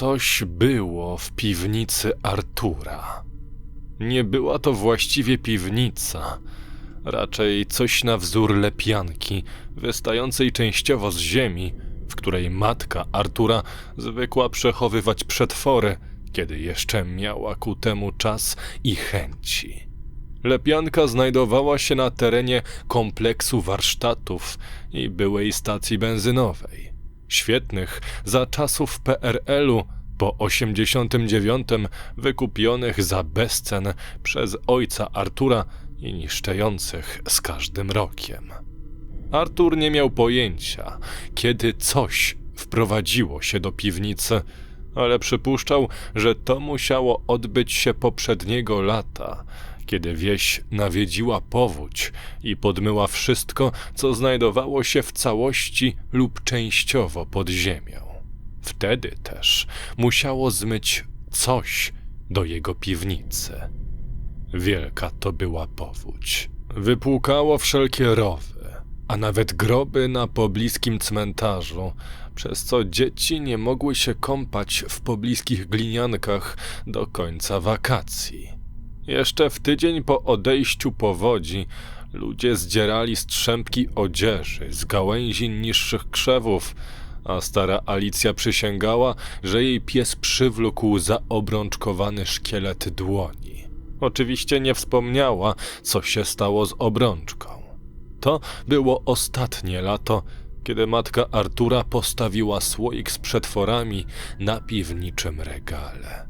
Coś było w piwnicy Artura. Nie była to właściwie piwnica, raczej coś na wzór lepianki, wystającej częściowo z ziemi, w której matka Artura zwykła przechowywać przetwory, kiedy jeszcze miała ku temu czas i chęci. Lepianka znajdowała się na terenie kompleksu warsztatów i byłej stacji benzynowej. Świetnych za czasów PRL-u, po 89 wykupionych za bezcen przez ojca Artura i niszczejących z każdym rokiem. Artur nie miał pojęcia, kiedy coś wprowadziło się do piwnicy, ale przypuszczał, że to musiało odbyć się poprzedniego lata, kiedy wieś nawiedziła powódź i podmyła wszystko, co znajdowało się w całości lub częściowo pod ziemią. Wtedy też musiało zmyć coś do jego piwnicy. Wielka to była powódź. Wypłukało wszelkie rowy, a nawet groby na pobliskim cmentarzu, przez co dzieci nie mogły się kąpać w pobliskich gliniankach do końca wakacji. Jeszcze w tydzień po odejściu powodzi ludzie zdzierali strzępki odzieży z gałęzi niższych krzewów, a stara Alicja przysięgała, że jej pies przywlókł zaobrączkowany szkielet dłoni. Oczywiście nie wspomniała, co się stało z obrączką. To było ostatnie lato, kiedy matka Artura postawiła słoik z przetworami na piwniczym regale.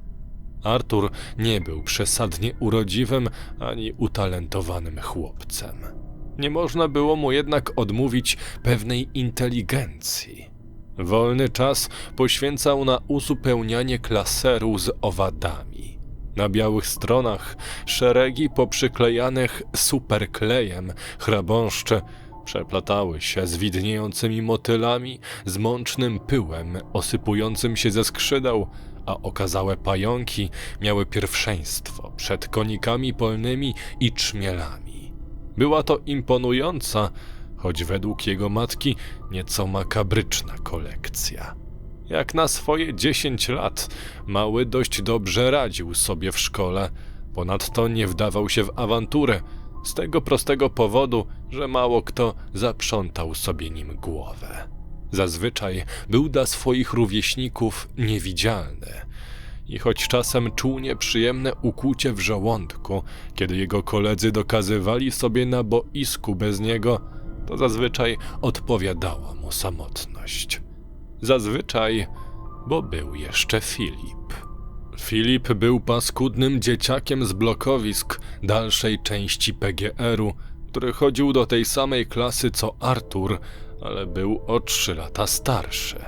Artur nie był przesadnie urodziwym ani utalentowanym chłopcem. Nie można było mu jednak odmówić pewnej inteligencji. Wolny czas poświęcał na uzupełnianie klaseru z owadami. Na białych stronach szeregi poprzyklejanych superklejem chrabąszcze przeplatały się z widniejącymi motylami, z mącznym pyłem osypującym się ze skrzydeł, a okazałe pająki miały pierwszeństwo przed konikami polnymi i trzmielami. Była to imponująca, choć według jego matki nieco makabryczna kolekcja. Jak na swoje 10 lat, mały dość dobrze radził sobie w szkole, ponadto nie wdawał się w awanturę, z tego prostego powodu, że mało kto zaprzątał sobie nim głowę. Zazwyczaj był dla swoich rówieśników niewidzialny. I choć czasem czuł nieprzyjemne ukłucie w żołądku, kiedy jego koledzy dokazywali sobie na boisku bez niego, to zazwyczaj odpowiadała mu samotność. Zazwyczaj, bo był jeszcze Filip. Filip był paskudnym dzieciakiem z blokowisk dalszej części PGR-u, który chodził do tej samej klasy co Artur, ale był o trzy lata starszy.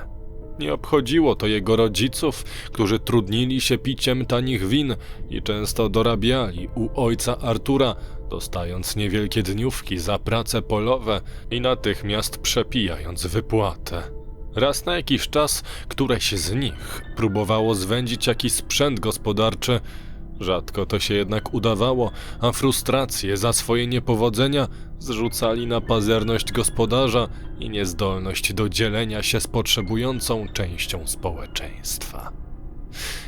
Nie obchodziło to jego rodziców, którzy trudnili się piciem tanich win i często dorabiali u ojca Artura, dostając niewielkie dniówki za prace polowe i natychmiast przepijając wypłatę. Raz na jakiś czas któreś z nich próbowało zwędzić jakiś sprzęt gospodarczy, Rzadko to się jednak udawało, a frustrację za swoje niepowodzenia zrzucali na pazerność gospodarza i niezdolność do dzielenia się z potrzebującą częścią społeczeństwa.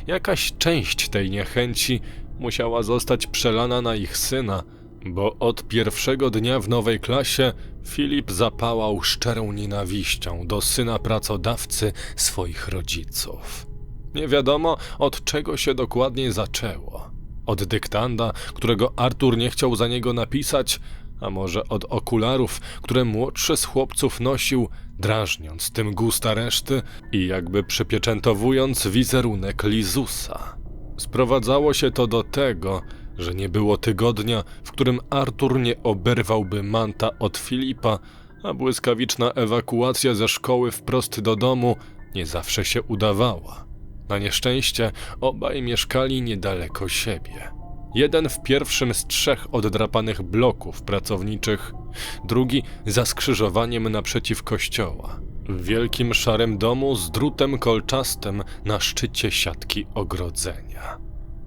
Jakaś część tej niechęci musiała zostać przelana na ich syna, bo od pierwszego dnia w nowej klasie Filip zapałał szczerą nienawiścią do syna pracodawcy swoich rodziców. Nie wiadomo, od czego się dokładnie zaczęło. Od dyktanda, którego Artur nie chciał za niego napisać, a może od okularów, które młodszy z chłopców nosił, drażniąc tym gusta reszty i jakby przypieczętowując wizerunek Lizusa. Sprowadzało się to do tego, że nie było tygodnia, w którym Artur nie oberwałby manta od Filipa, a błyskawiczna ewakuacja ze szkoły wprost do domu nie zawsze się udawała. Na nieszczęście obaj mieszkali niedaleko siebie. Jeden w pierwszym z trzech oddrapanych bloków pracowniczych, drugi za skrzyżowaniem naprzeciw kościoła. W wielkim szarym domu z drutem kolczastym na szczycie siatki ogrodzenia.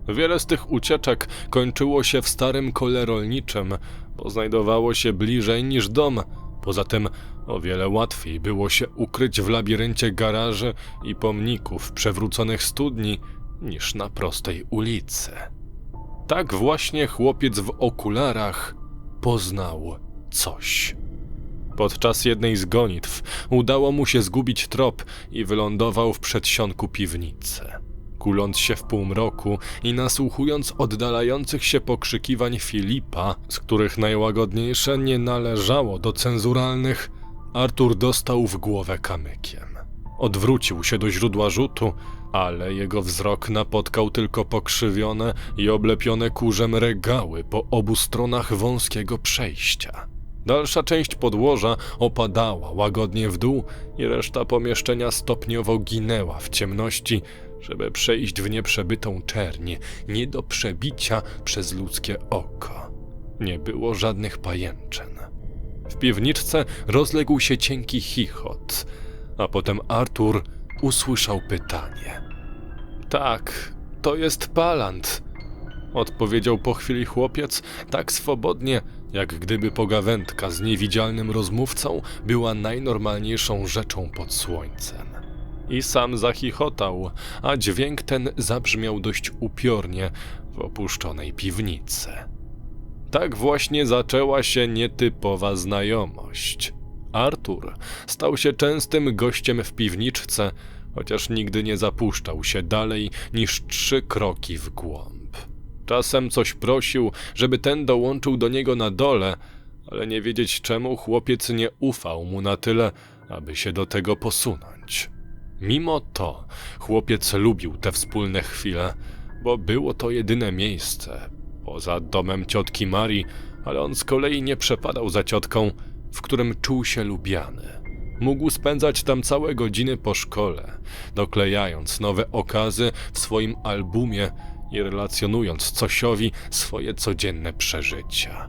Wiele z tych ucieczek kończyło się w starym kole rolniczym, bo znajdowało się bliżej niż dom, Poza tym o wiele łatwiej było się ukryć w labiryncie garaży i pomników przewróconych studni niż na prostej ulicy. Tak właśnie chłopiec w okularach poznał coś. Podczas jednej z gonitw udało mu się zgubić trop i wylądował w przedsionku piwnicy. Kuląc się w półmroku i nasłuchując oddalających się pokrzykiwań Filipa, z których najłagodniejsze nie należało do cenzuralnych, Artur dostał w głowę kamykiem. Odwrócił się do źródła rzutu, ale jego wzrok napotkał tylko pokrzywione i oblepione kurzem regały po obu stronach wąskiego przejścia. Dalsza część podłoża opadała łagodnie w dół i reszta pomieszczenia stopniowo ginęła w ciemności, żeby przejść w nieprzebytą czerń, nie do przebicia przez ludzkie oko. Nie było żadnych pajęczyn. W piwniczce rozległ się cienki chichot, a potem Artur usłyszał pytanie. Tak, to jest Palant, odpowiedział po chwili chłopiec tak swobodnie, jak gdyby pogawędka z niewidzialnym rozmówcą była najnormalniejszą rzeczą pod słońcem. I sam zachichotał, a dźwięk ten zabrzmiał dość upiornie w opuszczonej piwnicy. Tak właśnie zaczęła się nietypowa znajomość. Artur stał się częstym gościem w piwniczce, chociaż nigdy nie zapuszczał się dalej niż trzy kroki w głąb. Czasem coś prosił, żeby ten dołączył do niego na dole, ale nie wiedzieć czemu chłopiec nie ufał mu na tyle, aby się do tego posunąć. Mimo to chłopiec lubił te wspólne chwile, bo było to jedyne miejsce, poza domem ciotki Marii, ale on z kolei nie przepadał za ciotką, w którym czuł się lubiany. Mógł spędzać tam całe godziny po szkole, doklejając nowe okazy w swoim albumie i relacjonując Cosiowi swoje codzienne przeżycia.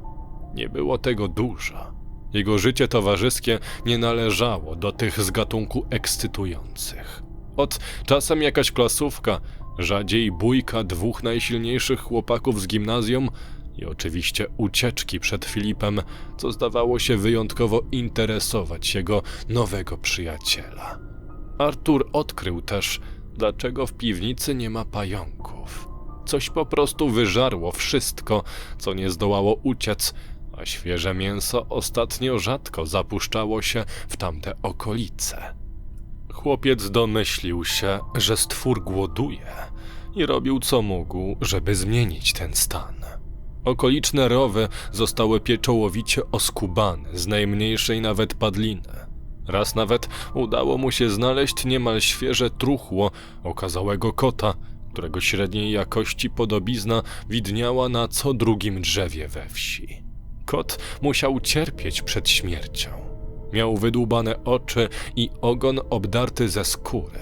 Nie było tego dużo. Jego życie towarzyskie nie należało do tych z gatunku ekscytujących. Od czasem jakaś klasówka, rzadziej bójka dwóch najsilniejszych chłopaków z gimnazjum i oczywiście ucieczki przed Filipem, co zdawało się wyjątkowo interesować jego nowego przyjaciela. Artur odkrył też, dlaczego w piwnicy nie ma pająków. Coś po prostu wyżarło wszystko, co nie zdołało uciec, a świeże mięso ostatnio rzadko zapuszczało się w tamte okolice. Chłopiec domyślił się, że stwór głoduje i robił co mógł, żeby zmienić ten stan. Okoliczne rowy zostały pieczołowicie oskubane z najmniejszej nawet padliny. Raz nawet udało mu się znaleźć niemal świeże truchło okazałego kota, którego średniej jakości podobizna widniała na co drugim drzewie we wsi. Kot musiał cierpieć przed śmiercią. Miał wydłubane oczy i ogon obdarty ze skóry.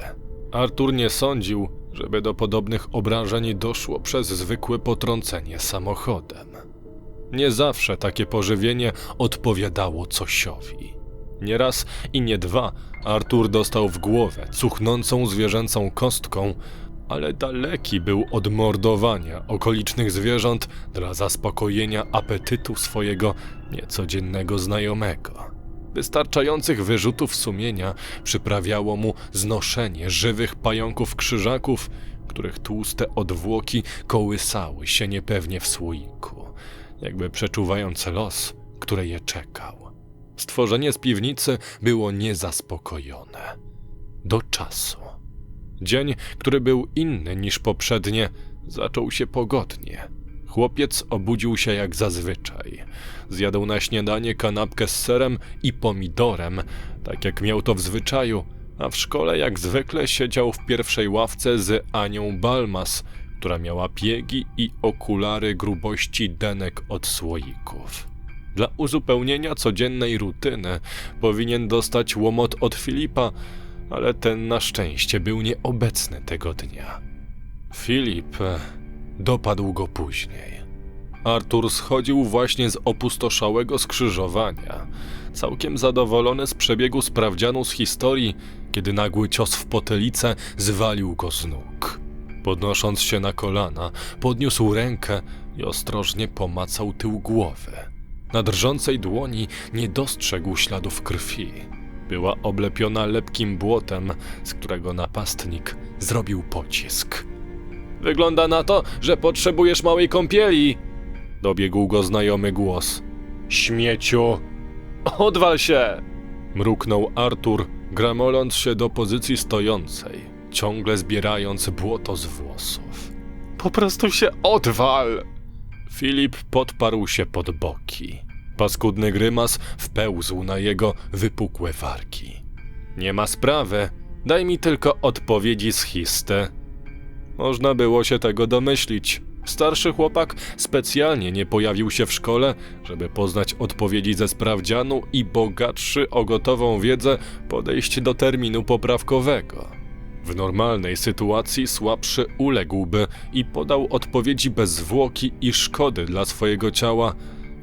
Artur nie sądził, żeby do podobnych obrażeń doszło przez zwykłe potrącenie samochodem. Nie zawsze takie pożywienie odpowiadało cosiowi. Nie raz i nie dwa Artur dostał w głowę cuchnącą zwierzęcą kostką, ale daleki był od mordowania okolicznych zwierząt dla zaspokojenia apetytu swojego niecodziennego znajomego. Wystarczających wyrzutów sumienia przyprawiało mu znoszenie żywych pająków krzyżaków, których tłuste odwłoki kołysały się niepewnie w słoiku, jakby przeczuwając los, który je czekał. Stworzenie z piwnicy było niezaspokojone. Do czasu. Dzień, który był inny niż poprzednie, zaczął się pogodnie. Chłopiec obudził się jak zazwyczaj. Zjadł na śniadanie kanapkę z serem i pomidorem, tak jak miał to w zwyczaju, a w szkole jak zwykle siedział w pierwszej ławce z Anią Balmas, która miała piegi i okulary grubości denek od słoików. Dla uzupełnienia codziennej rutyny powinien dostać łomot od Filipa, ale ten na szczęście był nieobecny tego dnia. Filip dopadł go później. Artur schodził właśnie z opustoszałego skrzyżowania, całkiem zadowolony z przebiegu sprawdzianu z historii, kiedy nagły cios w potylicę zwalił go z nóg. Podnosząc się na kolana, podniósł rękę i ostrożnie pomacał tył głowy. Na drżącej dłoni nie dostrzegł śladów krwi. Była oblepiona lepkim błotem, z którego napastnik zrobił pocisk. Wygląda na to, że potrzebujesz małej kąpieli. Dobiegł go znajomy głos. Śmieciu! Odwal się! Mruknął Artur, gramoląc się do pozycji stojącej, ciągle zbierając błoto z włosów. Po prostu się odwal! Filip podparł się pod boki. Paskudny grymas wpełzł na jego wypukłe warki. Nie ma sprawy, daj mi tylko odpowiedzi z histy. Można było się tego domyślić. Starszy chłopak specjalnie nie pojawił się w szkole, żeby poznać odpowiedzi ze sprawdzianu i bogatszy o gotową wiedzę podejść do terminu poprawkowego. W normalnej sytuacji słabszy uległby i podał odpowiedzi bez zwłoki i szkody dla swojego ciała,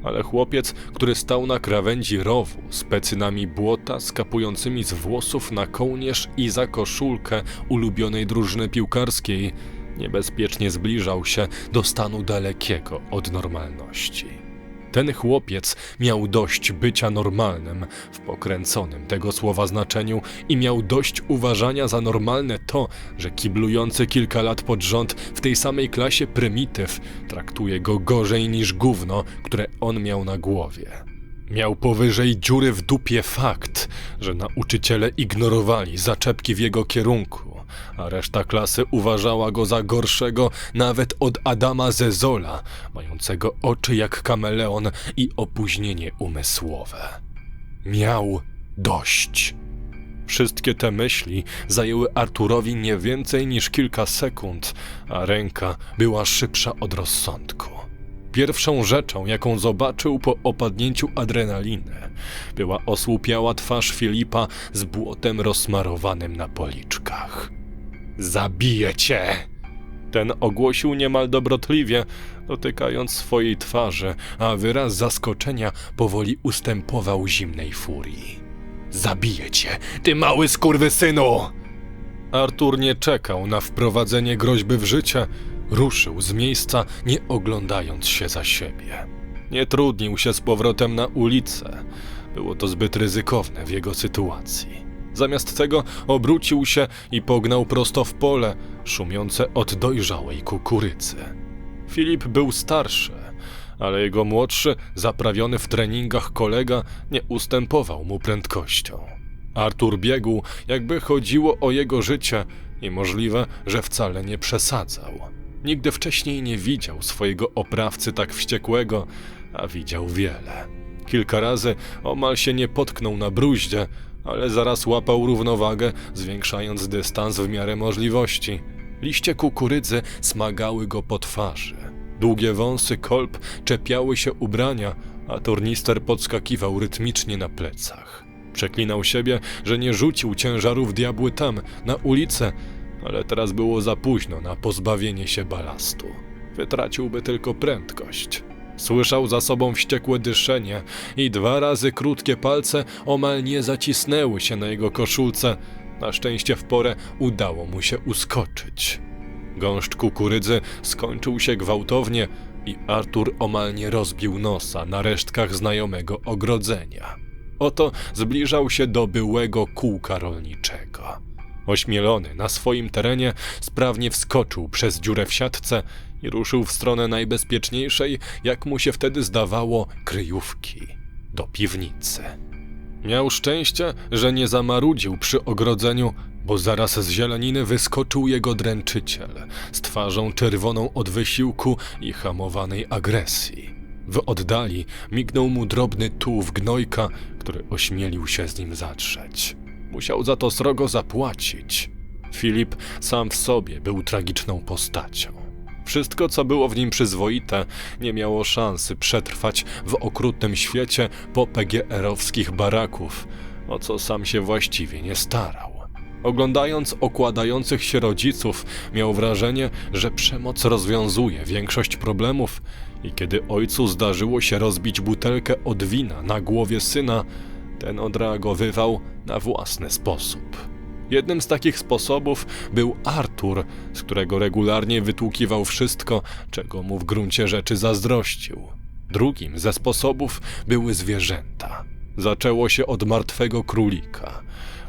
ale chłopiec, który stał na krawędzi rowu z pecynami błota skapującymi z włosów na kołnierz i za koszulkę ulubionej drużyny piłkarskiej, niebezpiecznie zbliżał się do stanu dalekiego od normalności. Ten chłopiec miał dość bycia normalnym w pokręconym tego słowa znaczeniu i miał dość uważania za normalne to, że kiblujący kilka lat pod rząd w tej samej klasie prymityw traktuje go gorzej niż gówno, które on miał na głowie. Miał powyżej dziury w dupie fakt, że nauczyciele ignorowali zaczepki w jego kierunku, a reszta klasy uważała go za gorszego nawet od Adama Zezola, mającego oczy jak kameleon i opóźnienie umysłowe. Miał dość. Wszystkie te myśli zajęły Arturowi nie więcej niż kilka sekund, a ręka była szybsza od rozsądku. Pierwszą rzeczą, jaką zobaczył po opadnięciu adrenaliny, była osłupiała twarz Filipa z błotem rozsmarowanym na policzkach. Zabiję cię! Ten ogłosił niemal dobrotliwie, dotykając swojej twarzy, a wyraz zaskoczenia powoli ustępował zimnej furii. Zabiję cię, ty mały skurwysynu! Artur nie czekał na wprowadzenie groźby w życie, ruszył z miejsca, nie oglądając się za siebie. Nie trudnił się z powrotem na ulicę. Było to zbyt ryzykowne w jego sytuacji. Zamiast tego obrócił się i pognał prosto w pole, szumiące od dojrzałej kukurydzy. Filip był starszy, ale jego młodszy, zaprawiony w treningach kolega nie ustępował mu prędkością. Artur biegł, jakby chodziło o jego życie i możliwe, że wcale nie przesadzał. Nigdy wcześniej nie widział swojego oprawcy tak wściekłego, a widział wiele. Kilka razy omal się nie potknął na bruździe, ale zaraz łapał równowagę, zwiększając dystans w miarę możliwości. Liście kukurydzy smagały go po twarzy. Długie wąsy kolb czepiały się ubrania, a tornister podskakiwał rytmicznie na plecach. Przeklinał siebie, że nie rzucił ciężarów diabły tam, na ulicę, ale teraz było za późno na pozbawienie się balastu. Wytraciłby tylko prędkość. Słyszał za sobą wściekłe dyszenie i dwa razy krótkie palce omal nie zacisnęły się na jego koszulce. Na szczęście w porę udało mu się uskoczyć. Gąszcz kukurydzy skończył się gwałtownie i Artur omal nie rozbił nosa na resztkach znajomego ogrodzenia. Oto zbliżał się do byłego kółka rolniczego. Ośmielony na swoim terenie, sprawnie wskoczył przez dziurę w siatce i ruszył w stronę najbezpieczniejszej, jak mu się wtedy zdawało, kryjówki do piwnicy. Miał szczęście, że nie zamarudził przy ogrodzeniu, bo zaraz z zieleniny wyskoczył jego dręczyciel z twarzą czerwoną od wysiłku i hamowanej agresji. W oddali mignął mu drobny tułów gnojka, który ośmielił się z nim zatrzeć. Musiał za to srogo zapłacić. Filip sam w sobie był tragiczną postacią. Wszystko, co było w nim przyzwoite, nie miało szansy przetrwać w okrutnym świecie PGR-owskich baraków, o co sam się właściwie nie starał. Oglądając okładających się rodziców, miał wrażenie, że przemoc rozwiązuje większość problemów i kiedy ojcu zdarzyło się rozbić butelkę od wina na głowie syna, ten odreagowywał na własny sposób. Jednym z takich sposobów był Artur, z którego regularnie wytłukiwał wszystko, czego mu w gruncie rzeczy zazdrościł. Drugim ze sposobów były zwierzęta. Zaczęło się od martwego królika,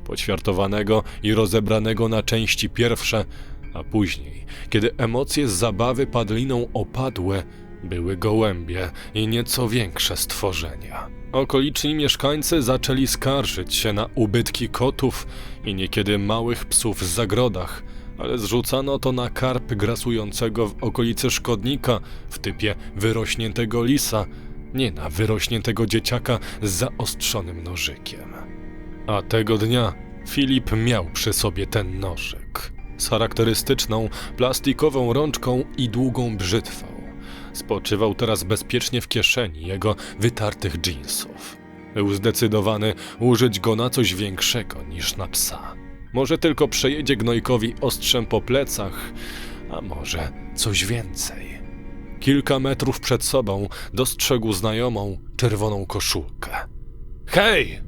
poćwiartowanego i rozebranego na części pierwsze, a później, kiedy emocje z zabawy padliną opadły, były gołębie i nieco większe stworzenia. Okoliczni mieszkańcy zaczęli skarżyć się na ubytki kotów i niekiedy małych psów w zagrodach, ale zrzucano to na karp grasującego w okolicy szkodnika w typie wyrośniętego lisa, nie na wyrośniętego dzieciaka z zaostrzonym nożykiem. A tego dnia Filip miał przy sobie ten nożyk z charakterystyczną plastikową rączką i długą brzytwą. Spoczywał teraz bezpiecznie w kieszeni jego wytartych dżinsów. Był zdecydowany użyć go na coś większego niż na psa. Może tylko przejedzie gnojkowi ostrzem po plecach, a może coś więcej. Kilka metrów przed sobą dostrzegł znajomą czerwoną koszulkę. Hej!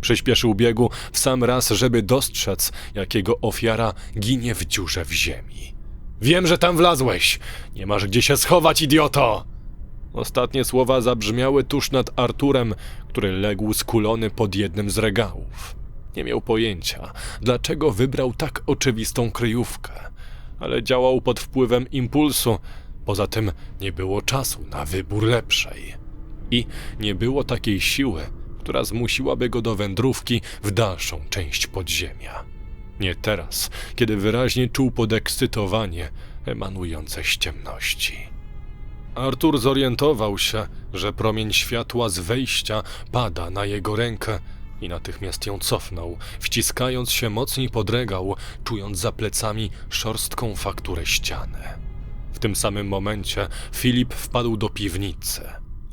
Przyspieszył biegu w sam raz, żeby dostrzec, jakiego ofiara ginie w dziurze w ziemi. Wiem, że tam wlazłeś! Nie masz gdzie się schować, idioto! Ostatnie słowa zabrzmiały tuż nad Arturem, który legł skulony pod jednym z regałów. Nie miał pojęcia, dlaczego wybrał tak oczywistą kryjówkę, ale działał pod wpływem impulsu. Poza tym nie było czasu na wybór lepszej. I nie było takiej siły, która zmusiłaby go do wędrówki w dalszą część podziemia. Nie teraz, kiedy wyraźnie czuł podekscytowanie emanujące z ciemności. Artur zorientował się, że promień światła z wejścia pada na jego rękę i natychmiast ją cofnął, wciskając się mocniej pod regał, czując za plecami szorstką fakturę ściany. W tym samym momencie Filip wpadł do piwnicy.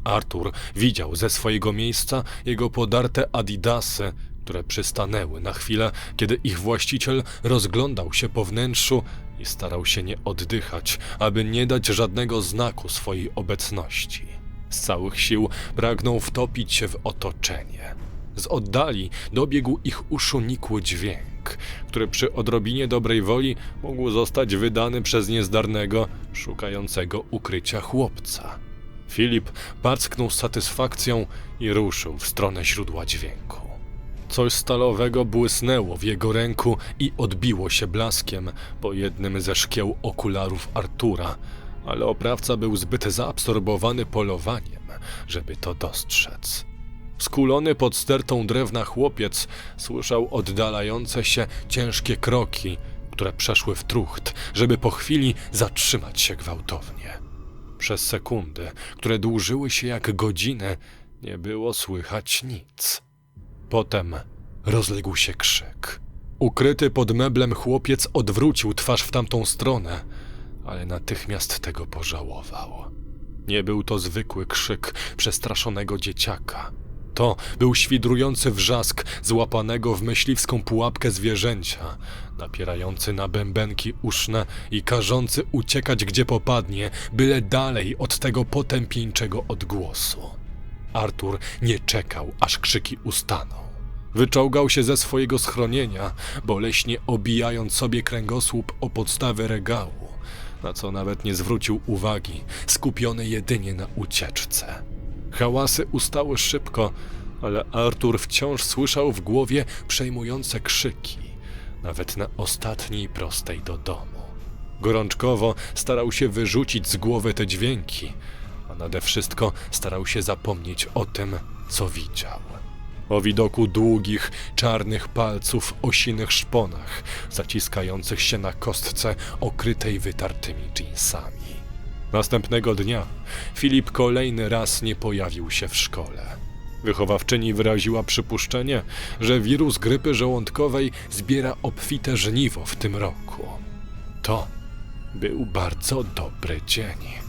Artur widział ze swojego miejsca jego podarte adidasy, które przystanęły na chwilę, kiedy ich właściciel rozglądał się po wnętrzu i starał się nie oddychać, aby nie dać żadnego znaku swojej obecności. Z całych sił pragnął wtopić się w otoczenie. Z oddali dobiegł ich uszu nikły dźwięk, który przy odrobinie dobrej woli mógł zostać wydany przez niezdarnego, szukającego ukrycia chłopca. Filip parsknął z satysfakcją i ruszył w stronę źródła dźwięku. Coś stalowego błysnęło w jego ręku i odbiło się blaskiem po jednym ze szkieł okularów Artura, ale oprawca był zbyt zaabsorbowany polowaniem, żeby to dostrzec. Skulony pod stertą drewna chłopiec słyszał oddalające się ciężkie kroki, które przeszły w trucht, żeby po chwili zatrzymać się gwałtownie. Przez sekundy, które dłużyły się jak godziny, nie było słychać nic. Potem rozległ się krzyk. Ukryty pod meblem chłopiec odwrócił twarz w tamtą stronę, ale natychmiast tego pożałował. Nie był to zwykły krzyk przestraszonego dzieciaka. To był świdrujący wrzask złapanego w myśliwską pułapkę zwierzęcia, napierający na bębenki uszne i każący uciekać gdzie popadnie, byle dalej od tego potępieńczego odgłosu. Artur nie czekał, aż krzyki ustaną. Wyczołgał się ze swojego schronienia, boleśnie obijając sobie kręgosłup o podstawę regału, na co nawet nie zwrócił uwagi, skupiony jedynie na ucieczce. Hałasy ustały szybko, ale Artur wciąż słyszał w głowie przejmujące krzyki, nawet na ostatniej prostej do domu. Gorączkowo starał się wyrzucić z głowy te dźwięki, nade wszystko starał się zapomnieć o tym, co widział. O widoku długich, czarnych palców o sinych szponach, zaciskających się na kostce okrytej wytartymi dżinsami. Następnego dnia Filip kolejny raz nie pojawił się w szkole. Wychowawczyni wyraziła przypuszczenie, że wirus grypy żołądkowej zbiera obfite żniwo w tym roku. To był bardzo dobry dzień.